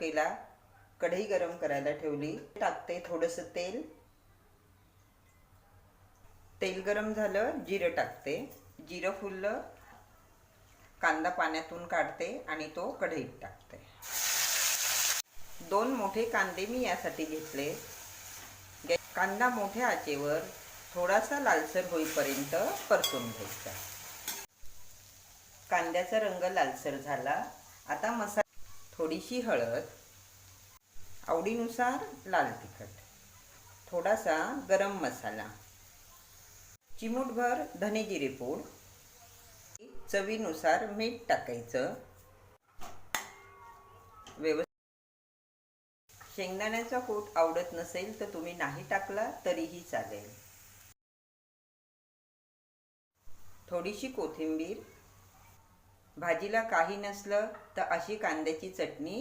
केला कढई गरम करायला ठेवली. टाकते थोडंसं तेल. तेल गरम झालं जिरं टाकते. जिरं फुललं कांदा पाण्यातून काढते आणि तो कढईत टाकते. दोन मोठे कांदे मी यासाठी घेतले. कांदा मोठ्या आचेवर थोडासा लालसर होईपर्यंत परतून घ्यायचा. कांद्याचा रंग लालसर झाला. आता मसाला थोडीशी हळद आवडीनुसार लाल तिखट थोडासा गरम मसाला चिमूटभर धनेजिरे पूड चवीनुसार मीठ टाकायचं. व्यवस्थित. शेंगदाण्याचा कूट आवडत नसेल तर तुम्ही नाही टाकला तरीही चालेल. थोडीशी कोथिंबीर भाजीला काही नसलं तर अशी कांद्याची चटणी